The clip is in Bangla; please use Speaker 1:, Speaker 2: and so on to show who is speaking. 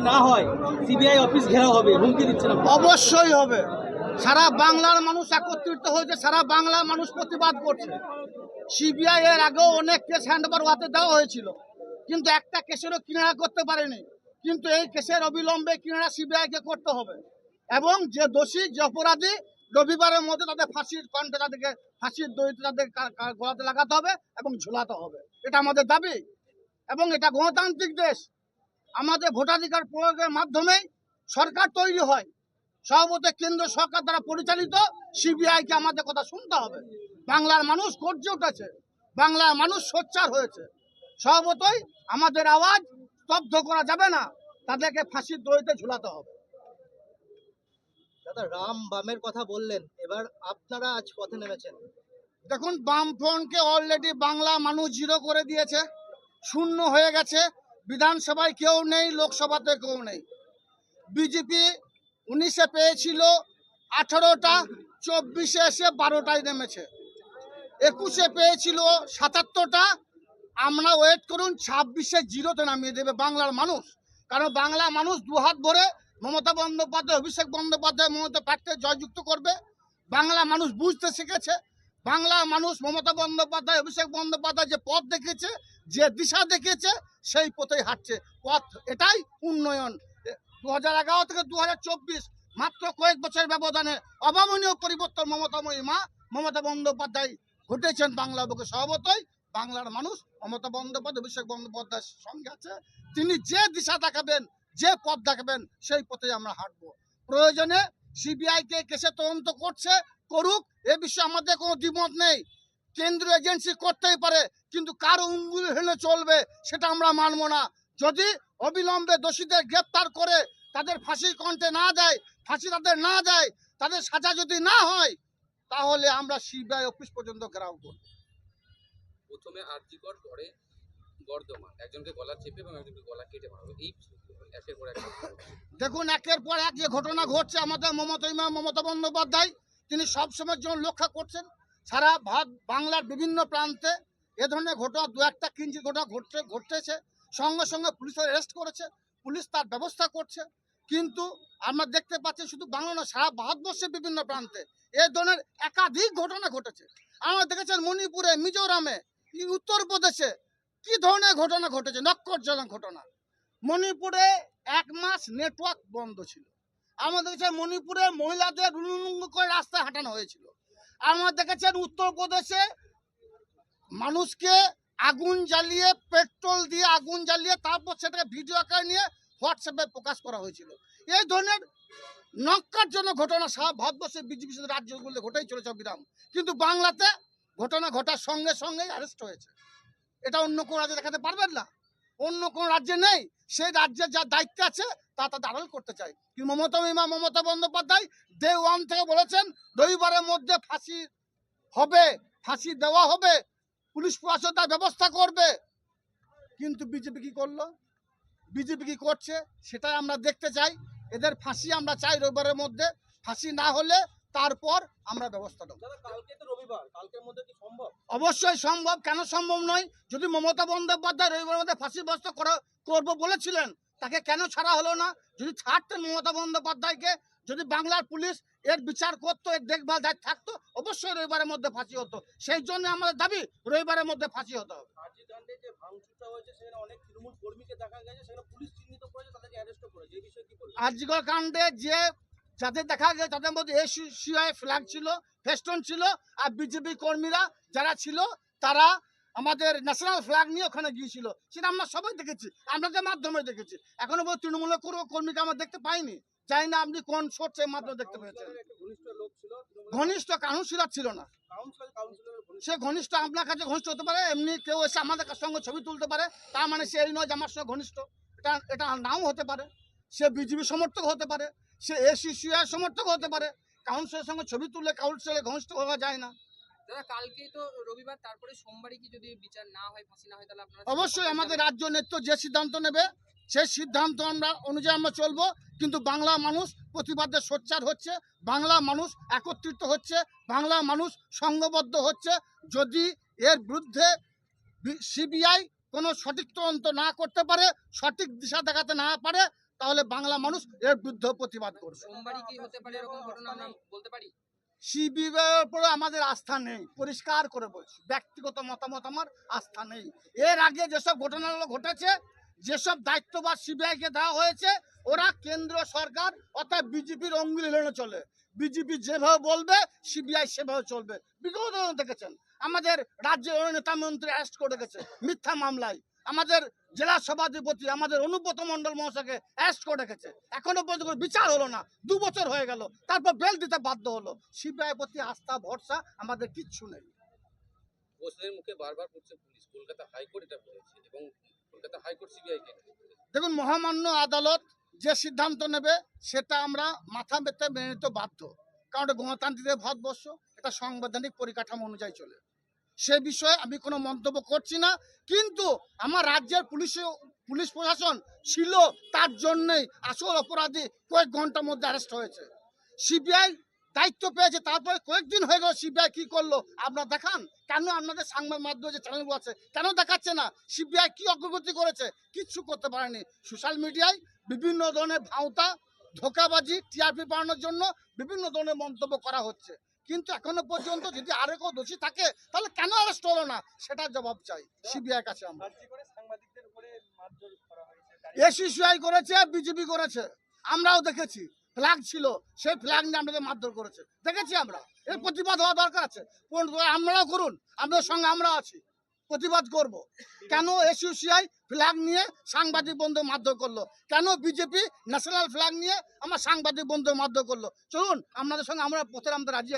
Speaker 1: যদি না হয় সিবিআই অফিস ঘেরাও হবে, হুমকি দিচ্ছেন আপনি।
Speaker 2: অবশ্যই হবে। সারা বাংলার মানুষ একত্রিত হয়েছে, সারা বাংলার মানুষ প্রতিবাদ করছে। সিবিআই এর আগেও অনেক কেস হ্যান্ডওভার হাতে দেওয়া হয়েছিল, কিন্তু একটা কেসেরও কিনারা করতে পারেনি। কিন্তু এই কেসের অবিলম্বে কিনারা সিবিআই কে করতে হবে। এবং যে দোষী, যে অপরাধী, রবিবারের মধ্যে তাদের ফাঁসির কণ্ঠে তাদেরকে, ফাঁসির দড়িতে তাদের গলাতে লাগাতে হবে এবং ঝুলাতে হবে। এটা আমাদের দাবি। এবং এটা গণতান্ত্রিক দেশ। আমাদের ভোটাধিকার প্রয়োগের মাধ্যমেই সরকার তৈরি হয়। সর্বত কেন্দ্র সরকার দ্বারা পরিচালিত সিবিআই কে আমাদের কথা শুনতে হবে। বাংলার মানুষ গর্জে উঠেছে। বাংলার মানুষ সোচ্চার হয়েছে। সর্বতই আমাদের আওয়াজ স্তব্ধ করা যাবে না। তাদেরকে ফাঁসির দড়িতে ঝুলাতে হবে।
Speaker 1: দাদা রাম বামের কথা বললেন। এবার আপনারা আজ পথে নেমেছেন।
Speaker 2: দেখুন বাম বামফ্রন্টকে অলরেডি বাংলা মানুষ জিরো করে দিয়েছে। শূন্য হয়ে গেছে। বিধানসভায় কেউ নেই, লোকসভাতে কেউ নেই। বিজেপি উনিশে পেয়েছিল, আঠারোটা, চব্বিশে এসে বারোটায় নেমেছে। একুশে পেয়েছিল, সাতাত্তরটা। আমরা ওয়েট করুন, ছাব্বিশে জিরোতে নামিয়ে দেবে বাংলার মানুষ। কারণ বাংলা মানুষ দুহাত ভরে মমতা বন্দ্যোপাধ্যায়, অভিষেক বন্দ্যোপাধ্যায় মমতা প্রার্থী জয়যুক্ত করবে। বাংলা মানুষ বুঝতে শিখেছে। বাংলা মানুষ মমতা বন্দ্যোপাধ্যায়, অভিষেক বন্দ্যোপাধ্যায় যে পথ দেখেছে যে দিশা দেখেছে সেই পথেই হাঁটছে। পথ এটাই উন্নয়ন। দু হাজার এগারো থেকে দু হাজার চব্বিশ, মাত্র কয়েক বছর ব্যবধানে অভাবনীয় পরিবর্তন মমতাময়ী মা মমতা বন্দ্যোপাধ্যায় ঘটেছেন বাংলা বুকে। সর্বতই বাংলার মানুষ মমতা বন্দ্যোপাধ্যায়, অভিষেক বন্দ্যোপাধ্যায়ের সঙ্গে আছে। তিনি যে দিশা দেখাবেন, যে পথ দেখাবেন, সেই পথে আমরা হাঁটবো। প্রয়োজনে সিবিআই কে কেসে তদন্ত করছে করুক এ বিষয়ে আমাদের কোনো দ্বিমত নেই। কেন্দ্রীয় এজেন্সি করতেই পারে কিন্তু কার উঙ্গুল হেলে চলবে সেটা আমরা মানবো না। যদি অবিলম্বে দোষীদের গ্রেপ্তার করে তাদের ফাঁসির কণ্ঠে না দেয় ফাঁসি তাদের না দেয় তাদের সাজা যদি না হয় তাহলে আমরা সিবিআই অফিস পর্যন্ত ঘেরাও করব।
Speaker 3: প্রথমে আরজিকর পরে বর্ধমান। একজনকে গলা চেপে এবং একজনকে গলা কেটে মারা। এই একের পর এক
Speaker 2: দেখুন একের পর এক যে ঘটনা ঘটছে আমাদের মমতা ইমাম মমতা বন্দ্যোপাধ্যায় তিনি সবসময়ের জন্য লক্ষ্য করছেন, সারা ভারত বাংলার বিভিন্ন প্রান্তে এ ধরনের ঘটনা, দু একটা কিঞ্চিত ঘটনা ঘটছে, ঘটতেছে। সঙ্গে সঙ্গে পুলিশের অ্যারেস্ট করেছে, পুলিশ তার ব্যবস্থা করছে। কিন্তু আমরা দেখতে পাচ্ছি শুধু বাংলা নয়, সারা ভারতবর্ষের বিভিন্ন প্রান্তে এ ধরনের একাধিক ঘটনা ঘটেছে। আমরা দেখেছেন মণিপুরে, মিজোরামে উত্তরপ্রদেশে কি ধরনের ঘটনা ঘটেছে, নক্করজনক ঘটনা। মণিপুরে এক মাস নেটওয়ার্ক বন্ধ ছিল। আমরা দেখেছি মণিপুরে মহিলাদের উলুলুঙ্গ করে রাস্তায় হাঁটানো হয়েছিল। আমরা দেখেছেন উত্তরপ্রদেশে মানুষকে আগুন জ্বালিয়ে, পেট্রোল দিয়ে আগুন জ্বালিয়ে, তারপর সেটাকে ভিডিও আকারে নিয়ে হোয়াটসঅ্যাপে প্রকাশ করা হয়েছিল। এই ধরনের নক্কারজনক ঘটনা সারা ভারতবর্ষের বিজেপি রাজ্যগুলো ঘটেই চলেছে বিরাম কিন্তু বাংলাতে ঘটনা ঘটার সঙ্গে সঙ্গেই অ্যারেস্ট হয়েছে। এটা অন্য কোনো রাজ্যে দেখাতে পারবেন না। অন্য কোন রাজ্যে নেই, সেই রাজ্যে যা দায়িত্ব আছে তা তাদের আড়াল করতে চাই কিন্তু মমতা মিমা মমতা বন্দ্যোপাধ্যায় ডে ওয়ান থেকে বলেছেন, রবিবারের মধ্যে ফাঁসি হবে, ফাঁসি দেওয়া হবে, পুলিশ প্রশাসন তার ব্যবস্থা করবে। কিন্তু বিজেপি কি করল? বিজেপি কি করছে? সেটাই আমরা দেখতে চাই। এদের ফাঁসি আমরা চাই রবিবারের মধ্যে। ফাঁসি না হলে তারপর আমরা ব্যবস্থা নেব। অবশ্যই সম্ভব কেন সম্ভব নয়? যদি মমতা বন্দ্যোপাধ্যায় রবিবার মধ্যে ফাঁসির ব্যবস্থা করা করব বলেছিলেন তাকে কেন ছাড়া হলো না? যদি ছাড়তেন মমতা বন্দ্যোপাধ্যায়কে যদি বাংলার পুলিশ এর বিচার করতো এর দেখভাল দায়িত্ব থাকতো অবশ্যই রবিবারের মধ্যে ফাঁসি হতো। সেই জন্য আমাদের দাবি রবিবারের মধ্যে ফাঁসি হতে হবে। আর্যিকর কাণ্ডে যে যাদের দেখা গেছে তাদের মধ্যে এসিআই ফ্ল্যাগ ছিল ফেস্টন ছিল আর বিজেপি কর্মীরা যারা ছিল তারা আমাদের ন্যাশনাল ফ্ল্যাগ নিয়ে ওখানে গিয়েছিল। সেটা আমরা সবাই দেখেছি আপনাদের মাধ্যমে দেখেছি। এখনও পর্যন্ত তৃণমূলের কোনো কর্মীকে আমরা দেখতে পাইনি। জানি না আপনি কোন সোর্সের মাধ্যমে দেখতে পেয়েছেন।
Speaker 1: ঘনিষ্ঠ
Speaker 2: কাউন্সিলর ছিল না। সে ঘনিষ্ঠ আপনার কাছে ঘনিষ্ঠ হতে পারে এমনি কেউ এসে আমাদের সঙ্গে ছবি তুলতে পারে তার মানে সে এই নয় যে আমার সঙ্গে ঘনিষ্ঠ। এটা এটা নাও হতে পারে। সে বিজেপি সমর্থক হতে পারে। সে এ এসিসিআই সমর্থক হতে পারে। কাউন্সিলের সঙ্গে ছবি তুললে কাউন্সিলে ঘনিষ্ঠ হওয়া যায় না।
Speaker 4: দাদা কালকেই তো রবিবার তারপরে সোমবারই কি যদি বিচার না হয় ফাঁসি না হয় তাহলে আপনারা
Speaker 2: অবশ্যই আমাদের রাজ্য নেতৃত্ব যে সিদ্ধান্ত নেবে সেই সিদ্ধান্ত আমরা অনুযায়ী আমরা চলবো। কিন্তু বাংলা মানুষ প্রতিবাদে সোচ্চার হচ্ছে বাংলা মানুষ একত্রিত হচ্ছে বাংলা মানুষ সংঘবদ্ধ হচ্ছে। যদি এর বিরুদ্ধে সিবিআই কোনো সঠিক তদন্ত না করতে পারে সঠিক দিশা দেখাতে না পারে তাহলে বাংলা মানুষ এর বিরুদ্ধে প্রতিবাদ করবে। উপরে আমাদের আস্থা নেই পরিষ্কার করে বলছি ব্যক্তিগত মতামত আমার আস্থা নেই। এর আগে যেসব ঘটনাগুলো ঘটেছে যেসব দায়িত্ববাদ সিবিআইকে দেওয়া হয়েছে ওরা কেন্দ্র সরকার অর্থাৎ বিজেপির অঙ্গুলি লেনে চলে। বিজেপি যেভাবে বলবে সিবিআই সেভাবে চলবে। বিগত দেখেছেন আমাদের রাজ্যের নেতা মন্ত্রী অ্যারেস্ট করে গেছে মিথ্যা মামলায়। আমাদের জেলা সভাধিপতি আমাদের অনুব্রত মন্ডল মহাশয়কে অ্যারেস্ট করে রেখেছে। এখনও পর্যন্ত বিচার হলো না। দু বছর হয়ে গেল। তারপর বেল দিতে বাধ্য হলো। সিবিআই প্রতি আস্থা ভরসা আমাদের কিচ্ছু নেই।
Speaker 3: প্রশ্নের মুখে বারবার পড়ছে পুলিশ। কলকাতা হাইকোর্ট এটা বলেছে এবং কলকাতা হাইকোর্ট সিবিআই
Speaker 2: দেখুন মহামান্য আদালত যে সিদ্ধান্ত নেবে সেটা আমরা মাথা পেতে মেনে নিতে বাধ্য। কারণ এটা গণতান্ত্রিক ভারতবর্ষ এটা সাংবিধানিক পরিকাঠামো অনুযায়ী চলে। সে বিষয়ে আমি কোনো মন্তব্য করছি না। কিন্তু আমার রাজ্যের পুলিশ পুলিশ প্রশাসন ছিল তার জন্যই আসল অপরাধী কয়েক ঘণ্টার মধ্যে অ্যারেস্ট হয়েছে। সিবিআই দায়িত্ব পেয়েছে, তারপরে কয়েকদিন হয়ে গেল সিবিআই কি করল? আপনারা দেখান। কেন আপনাদের সাংবাদ মাধ্যমে যে চ্যানেলগুলো আছে, কেন দেখাচ্ছে না? সিবিআই কি অগ্রগতি করেছে? কিচ্ছু করতে পারেনি। সোশ্যাল মিডিয়ায় বিভিন্ন ধরনের ভাওতা, ধোকাবাজি, টিআরপি বাড়ানোর জন্য বিভিন্ন ধরনের মন্তব্য করা হচ্ছে। কিন্তু এখনও পর্যন্ত যদি আরও কেউ দোষী থাকে তাহলে কেন অ্যারেস্ট হলো না? সেটার জবাব চাই সিবিআই কাছে আমরা। এসিসিআই করেছে বিজেপি করেছে। আমরাও দেখেছি। ফ্ল্যাগ ছিল সেই ফ্ল্যাগ নিয়ে আমাদের মারধর করেছে। দেখেছি আমরা। এর প্রতিবাদ হওয়া দরকার আছে। আমরাও করুন। আমাদের সঙ্গে আমরা আছি। প্রতিবাদ করব। কেন এসিসিআই ফ্ল্যাগ নিয়ে সাংবাদিক বন্ধু মারধর করল? কেন বিজেপি ন্যাশনাল ফ্ল্যাগ নিয়ে আমার সাংবাদিক বন্ধু মারধর করল? চলুন আপনাদের সঙ্গে আমরা পথে আমাদের রাজি।